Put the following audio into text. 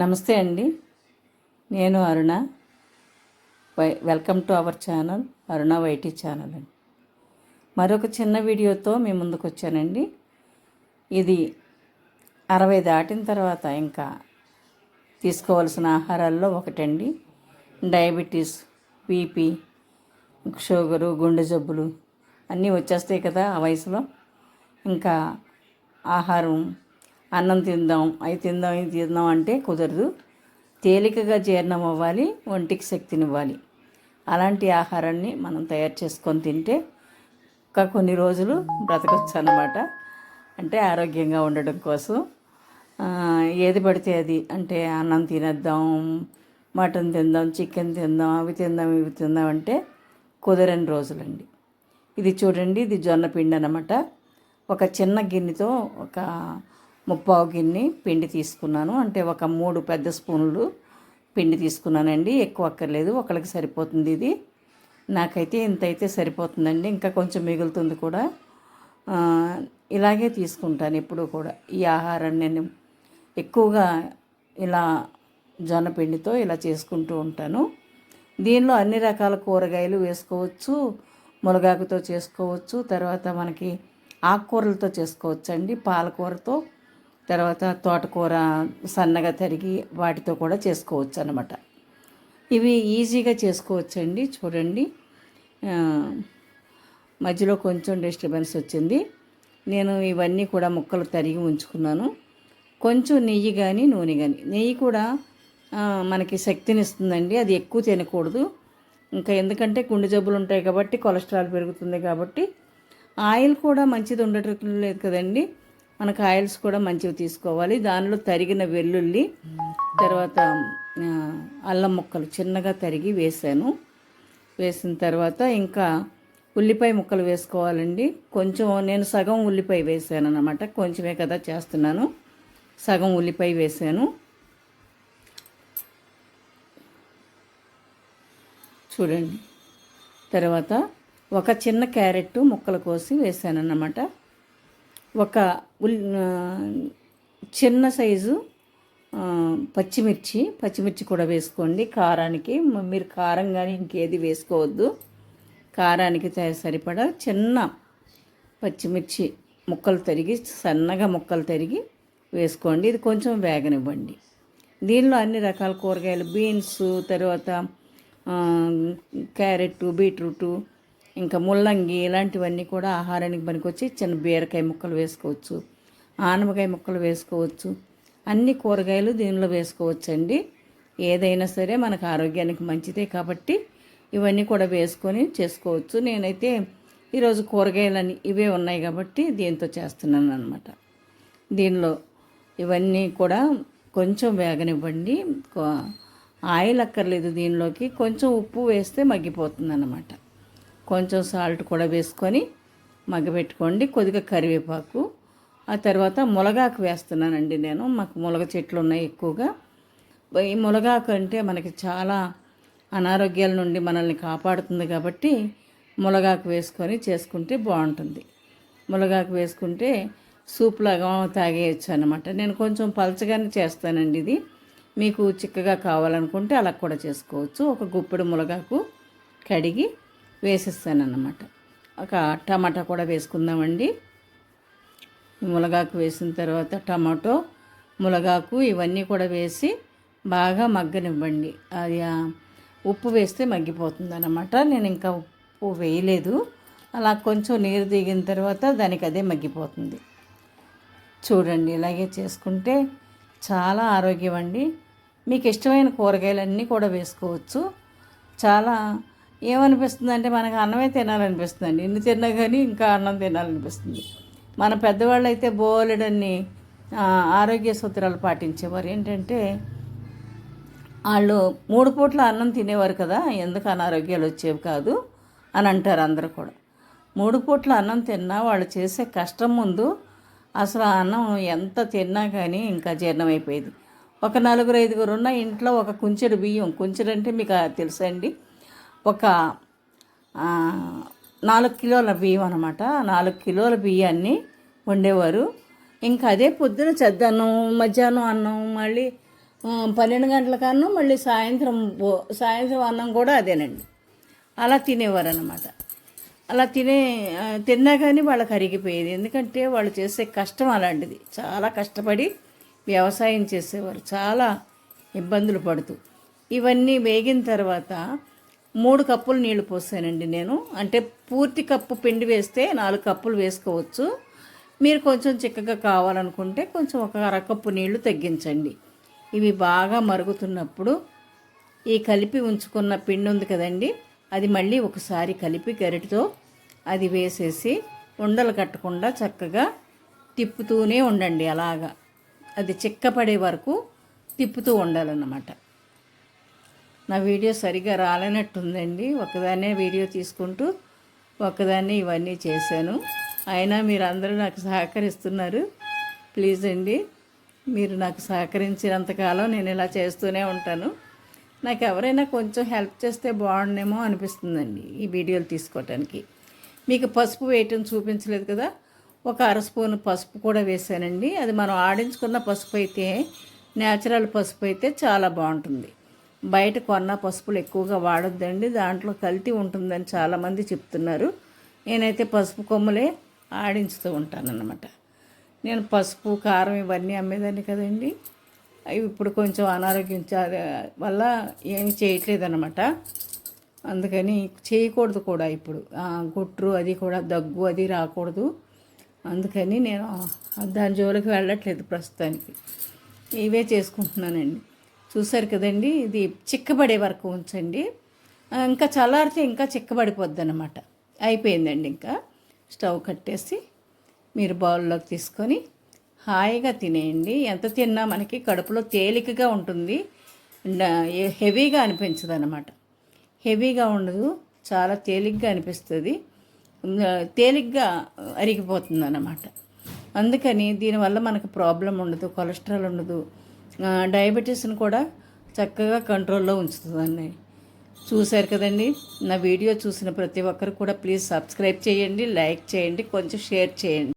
నమస్తే అండి. నేను Aruna. Why welcome to our channel Aruna YT channel అండి. మరొక చిన్న వీడియోతో మీ ముందుకు వచ్చానండి. ఇది అరవై దాటిన తర్వాత ఇంకా తీసుకోవాల్సిన ఆహారాల్లో ఒకటండి. డయాబెటీస్ బీపీ షుగరు గుండె జబ్బులు అన్నీ వచ్చేస్తాయి కదా ఆ వయసులో. ఇంకా ఆహారం అన్నం తిందాం అవి తిందాం ఇది తిందాం అంటే కుదరదు. తేలికగా జీర్ణం అవ్వాలి ఒంటికి శక్తినివ్వాలి. అలాంటి ఆహారాన్ని మనం తయారు చేసుకొని తింటే ఇంకా కొన్ని రోజులు బ్రతకచ్చు అన్నమాట. అంటే ఆరోగ్యంగా ఉండడం కోసం. ఏది పడితే అది. అంటే అన్నం తినేద్దాం మటన్ తిందాం చికెన్ తిందాం అవి తిందాం ఇవి తిందాం అంటే కుదరని రోజులండి. ఇది చూడండి ఇది జొన్న పిండి అనమాట ఒక చిన్న గిన్నెతో ఒక ముప్పావు గిన్నె పిండి తీసుకున్నాను. అంటే ఒక మూడు పెద్ద స్పూన్లు పిండి తీసుకున్నానండి. ఎక్కువ అక్కర్లేదు. ఒకరికి సరిపోతుంది ఇది. నాకైతే ఇంత అయితే సరిపోతుందండి. ఇంకా కొంచెం మిగులుతుంది కూడా. ఇలాగే తీసుకుంటాను ఎప్పుడూ కూడా. ఈ ఆహారాన్ని నేను ఎక్కువగా ఇలా జొన్న పిండితో ఇలా చేసుకుంటూ ఉంటాను. దీనిలో అన్ని రకాల కూరగాయలు వేసుకోవచ్చు. మునగాకుతో చేసుకోవచ్చు. తర్వాత మనకి ఆకుకూరలతో చేసుకోవచ్చు అండి పాలకూరతో తర్వాత తోటకూర సన్నగా తరిగి వాటితో కూడా చేసుకోవచ్చు అనమాట ఇవి ఈజీగా చేసుకోవచ్చండి చూడండి. మధ్యలో కొంచెం డిస్టర్బెన్స్ వచ్చింది. నేను ఇవన్నీ కూడా ముక్కలు తరిగి ఉంచుకున్నాను. కొంచెం నెయ్యి కానీ నూనె కానీ నెయ్యి కూడా మనకి శక్తిని ఇస్తుందండి అది ఎక్కువ తినకూడదు. ఇంకా ఎందుకంటే గుండె జబ్బులు ఉంటాయి కాబట్టి కొలెస్ట్రాల్ పెరుగుతుంది కాబట్టి ఆయిల్ కూడా మంచిది ఉండటం లేదు కదండి. మనకు ఆయిల్స్ కూడా మంచివి తీసుకోవాలి. దానిలో తరిగిన వెల్లుల్లి తర్వాత అల్లం ముక్కలు చిన్నగా తరిగి వేసాను. వేసిన తర్వాత ఇంకా ఉల్లిపాయ ముక్కలు వేసుకోవాలండి. కొంచెం నేను సగం ఉల్లిపాయ వేసాను అనమాట కొంచెమే కదా చేస్తున్నాను. సగం ఉల్లిపాయ వేసాను. చూడండి. తర్వాత ఒక చిన్న క్యారెట్ ముక్కలు కోసి వేసాను అన్నమాట ఒక ఉల్ చిన్న సైజు పచ్చిమిర్చి. పచ్చిమిర్చి కూడా వేసుకోండి. కారానికి మీరు కారం కానీ ఇంకేది వేసుకోవద్దు. కారానికి త- సరిపడా చిన్న పచ్చిమిర్చి ముక్కలు తరిగి సన్నగా ముక్కలు తరిగి వేసుకోండి. ఇది కొంచెం వేగనివ్వండి. దీనిలో అన్ని రకాల కూరగాయలు బీన్స్ తర్వాత క్యారెట్ బీట్రూటు ఇంకా ముల్లంగి ఇలాంటివన్నీ కూడా ఆహారానికి పనికొచ్చి చిన్న బీరకాయ ముక్కలు వేసుకోవచ్చు ఆనపకాయ ముక్కలు వేసుకోవచ్చు అన్ని కూరగాయలు దీనిలో వేసుకోవచ్చండి. ఏదైనా సరే మనకు ఆరోగ్యానికి మంచిదే కాబట్టి ఇవన్నీ కూడా వేసుకొని చేసుకోవచ్చు. నేనైతే ఈరోజు కూరగాయలని ఇవే ఉన్నాయి కాబట్టి దీంతో చేస్తున్నాను అనమాట దీనిలో ఇవన్నీ కూడా కొంచెం వేగనివ్వండి. ఆయిల్ అక్కర్లేదు దీనిలోకి కొంచెం ఉప్పు వేస్తే మగ్గిపోతుంది అన్నమాట కొంచెం సాల్ట్ కూడా వేసుకొని మగ్గబెట్టుకోండి. కొద్దిగా కరివేపాకు. ఆ తర్వాత మునగాకు వేస్తున్నానండి నేను. మాకు మునగ చెట్లు ఉన్నాయి ఎక్కువగా. ఈ మునగాకు అంటే మనకి చాలా అనారోగ్యాల నుండి మనల్ని కాపాడుతుంది కాబట్టి మునగాకు వేసుకొని చేసుకుంటే బాగుంటుంది. మునగాకు వేసుకుంటే సూప్ లాగా తాగేయచ్చు అనమాట నేను కొంచెం పలచగానే చేస్తానండి ఇది. మీకు చిక్కగా కావాలనుకుంటే అలా కూడా చేసుకోవచ్చు. ఒక గుప్పెడు మునగాకు కడిగి వేసేస్తానన్నమాట. ఒక టమాటా కూడా వేసుకుందామండి. ములగాకు మునగాకు వేసిన తర్వాత టమాటో మునగాకు ఇవన్నీ కూడా వేసి బాగా మగ్గనివ్వండి. అది ఉప్పు వేస్తే మగ్గిపోతుంది అన్నమాట నేను ఇంకా ఉప్పు వేయలేదు. అలా కొంచెం నీరు దిగిన తర్వాత దానికి అదే మగ్గిపోతుంది. చూడండి ఇలాగే చేసుకుంటే చాలా ఆరోగ్యం అండి. మీకు ఇష్టమైన కూరగాయలన్నీ కూడా వేసుకోవచ్చు. చాలా ఏమనిపిస్తుంది అంటే మనకు అన్నమే తినాలనిపిస్తుంది అండి ఇన్ని తిన్నా కానీ ఇంకా అన్నం తినాలనిపిస్తుంది. మన పెద్దవాళ్ళు అయితే బోలెడన్ని ఆరోగ్య సూత్రాలు పాటించేవారు. ఏంటంటే వాళ్ళు మూడు పూట్ల అన్నం తినేవారు కదా ఎందుకు అనారోగ్యాలు వచ్చేవి కాదు అని అంటారు అందరూ కూడా. మూడు పూట్ల అన్నం తిన్నా వాళ్ళు చేసే కష్టం ముందు అసలు ఆ అన్నం ఎంత తిన్నా కానీ ఇంకా జీర్ణమైపోయేది. ఒక నలుగురు ఐదుగురు ఉన్న ఇంట్లో ఒక కుంచెడు బియ్యం. కుంచెడు అంటే మీకు తెలుసా అండి? ఒక నాలుగు కిలోల బియ్యం అనమాట నాలుగు కిలోల బియ్యాన్ని వండేవారు. ఇంకా అదే పొద్దున చెద్దన్నం మధ్యాహ్నం అన్నం మళ్ళీ పన్నెండు గంటల కన్నా మళ్ళీ సాయంత్రం సాయంత్రం అన్నం కూడా అదేనండి. అలా తినేవారు అనమాట అలా తినే తిన్నా కానీ వాళ్ళకి అరిగిపోయేది. ఎందుకంటే వాళ్ళు చేసే కష్టం అలాంటిది. చాలా కష్టపడి వ్యవసాయం చేసేవారు. చాలా ఇబ్బందులు పడుతూ. ఇవన్నీ వేగిన తర్వాత మూడు కప్పులు నీళ్ళు పోసానండి నేను. అంటే పూర్తి కప్పు పిండి వేస్తే నాలుగు కప్పులు వేసుకోవచ్చు. మీరు కొంచెం చిక్కగా కావాలనుకుంటే కొంచెం ఒక అరకప్పు నీళ్ళు తగ్గించండి. ఇవి బాగా మరుగుతున్నప్పుడు ఈ కలిపి ఉంచుకున్న పిండి ఉంది కదండి అది మళ్ళీ ఒకసారి కలిపి గరిటతో అది వేసేసి ఉండలు కట్టకుండా చక్కగా తిప్పుతూనే ఉండండి. అలాగా. అది చిక్కపడే వరకు తిప్పుతూ ఉండాలన్నమాట. నా వీడియో సరిగా రాలేనట్టుందండి. ఒకదాన్నే వీడియో తీసుకుంటూ ఒకదాన్ని ఇవన్నీ చేశాను. అయినా మీరు అందరూ నాకు సహకరిస్తున్నారు. ప్లీజ్ అండి మీరు నాకు సహకరించినంతకాలం నేను ఇలా చేస్తూనే ఉంటాను. నాకు ఎవరైనా కొంచెం హెల్ప్ చేస్తే బాగుండేమో అనిపిస్తుందండి ఈ వీడియోలు తీసుకోవటానికి. మీకు పసుపు వేయటం చూపించలేదు కదా? ఒక అర స్పూన్ పసుపు కూడా వేసానండి అది మనం ఆడించుకున్న పసుపు అయితే న్యాచురల్ పసుపు అయితే చాలా బాగుంటుంది. బయట కొన్న పసుపులు ఎక్కువగా వాడొద్దండి. దాంట్లో కల్తీ ఉంటుందని చాలామంది చెప్తున్నారు. నేనైతే పసుపు కొమ్ములే ఆడించుతూ ఉంటానన్నమాట. నేను పసుపు కారం ఇవన్నీ అమ్మేదాన్ని కదండి. అవి ఇప్పుడు కొంచెం అనారోగ్యం వల్ల ఏమి చేయట్లేదు అనమాట అందుకని చేయకూడదు కూడా ఇప్పుడు. ఆ, గుట్రు అది కూడా దగ్గు అది రాకూడదు. అందుకని నేను దాని జోలికి వెళ్ళట్లేదు ప్రస్తుతానికి. ఇవే చేసుకుంటున్నానండి. చూసారు కదండి ఇది చిక్కబడే వరకు ఉంచండి. ఇంకా చల్లారితే ఇంకా చిక్కబడిపోద్ది అనమాట అయిపోయిందండి ఇంకా. స్టవ్ కట్టేసి మీరు బౌల్లోకి తీసుకొని హాయిగా తినేయండి. ఎంత తిన్నా మనకి కడుపులో తేలికగా ఉంటుంది. హెవీగా అనిపించదు అనమాట హెవీగా ఉండదు చాలా తేలిగ్గా అనిపిస్తుంది. తేలిగ్గా అరిగిపోతుంది అన్నమాట అందుకని దీనివల్ల మనకు ప్రాబ్లం ఉండదు కొలెస్ట్రాల్ ఉండదు డయాబెటీస్ని కూడా చక్కగా కంట్రోల్లో ఉంచుతుందండి. చూశారు కదండి నా వీడియో చూసిన ప్రతి ఒక్కరు కూడా ప్లీజ్ సబ్స్క్రైబ్ చేయండి లైక్ చేయండి కొంచెం షేర్ చేయండి.